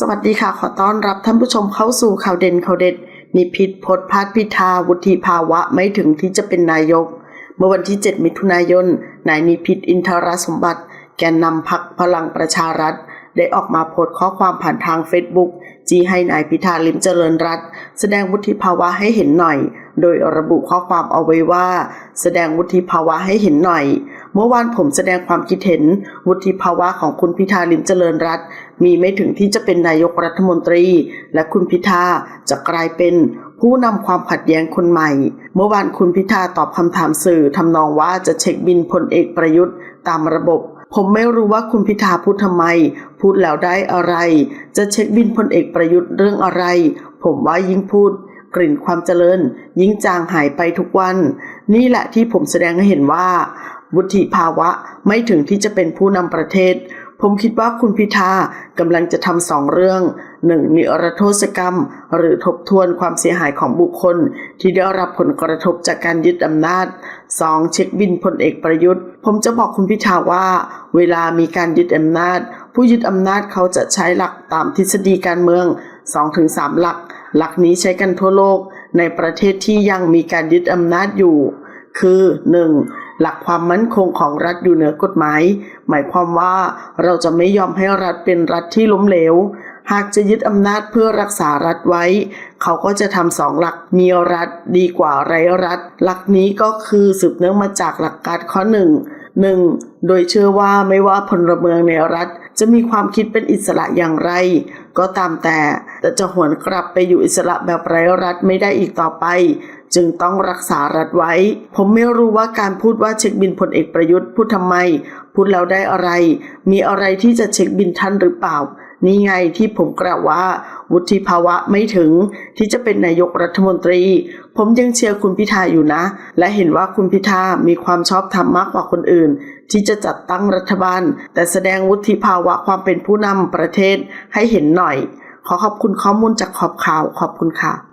สวัสดีค่ะ ขอต้อนรับท่านผู้ชมเข้าสู่ข่าวเด่นข่าวเด็ด นิพิษพดพาดพิธาวุฒิภาวะไม่ถึงที่จะเป็นนายก เมื่อวันที่ 7 มิถุนายน นายนิพิษอินทรสมบัติ แกนนำพักพลังประชารัฐ ได้ออกมาโพสต์ข้อความผ่านทางเฟซบุ๊กจีให้นายพิธาลิมเจริญรัตแสดงวุฒิภาวะให้เห็นหน่อย โดยระบุข้อความเอาไว้ว่า แสดงวุฒิภาวะให้เห็นหน่อย เมื่อวานผมแสดงความคิดเห็น วุฒิภาวะของคุณพิธาลิมเจริญรัตมีไม่ถึงที่จะเป็นนายกรัฐมนตรี และคุณพิธาจะกลายเป็นผู้นำความขัดแย้งคนใหม่ เมื่อวานคุณพิธาตอบคำถามสื่อทำนองว่าจะเช็คบินพลเอกประยุทธ์ตามระบบ ผมไม่รู้ว่าคุณพิธาพูดทำไม พูดแล้วได้อะไร จะเช็คบินพลเอกประยุทธ์เรื่องอะไร ผมว่ายิ่งพูด กลิ่นความเจริญ ยิ่งจางหายไปทุกวัน นี่แหละที่ผมแสดงให้เห็นว่า วุฒิภาวะไม่ถึงที่จะเป็นผู้นำประเทศ ผมคิดว่าคุณพิธากำลังจะทำสองเรื่องหนึ่งนิรโทษกรรม หรือทบทวนความเสียหายของบุคคล ที่ได้รับผลกระทบจากการยึดอำนาจ 2. เช็คบินพลเอกประยุทธ์ ผมจะบอกคุณพิธาว่า เวลามีการยึดอำนาจ ผู้ยึดอำนาจเขาจะใช้หลักตามทฤษฎีการเมือง 2-3 หลัก หลักนี้ใช้กันทั่วโลก ในประเทศที่ยังมีการยึดอำนาจอยู่ คือ 1. หลักความมั่นคงของรัฐอยู่เหนือกฎหมาย หมายความว่าเราจะไม่ยอมให้รัฐเป็นรัฐที่ล้มเหลว หากจะยึดอำนาจเพื่อรักษารัฐไว้ เขาก็จะทำสองหลักมีรัฐดีกว่าไร้รัฐ หลักนี้ก็คือสืบเนื่องมาจากหลักการข้อหนึ่งหนึ่งโดยเชื่อว่าไม่ว่าพลเมืองในรัฐจะมีความคิดเป็นอิสระอย่างไร ก็ตามแต่ แต่จะหวนกลับไปอยู่อิสระแบบไร้รัฐไม่ได้อีกต่อไป จึงต้องรักษารัฐไว้ ผมไม่รู้ว่าการพูดว่าเช็คบินพลเอกประยุทธ์พูดทำไม พูดแล้วได้อะไร มีอะไรที่จะเช็คบินท่านหรือเปล่า นี่ไงที่ผมกล่าวว่า วุฒิภาวะไม่ถึงที่จะเป็นนายกรัฐมนตรี ผมยังเชียร์คุณพิธาอยู่นะ และเห็นว่าคุณพิธามีความชอบธรรมมากกว่าคนอื่น ที่จะจัดตั้งรัฐบาล แต่แสดงวุฒิภาวะความเป็นผู้นำประเทศให้เห็นหน่อย ขอขอบคุณข้อมูลจากขอบข่าวขอบคุณค่ะ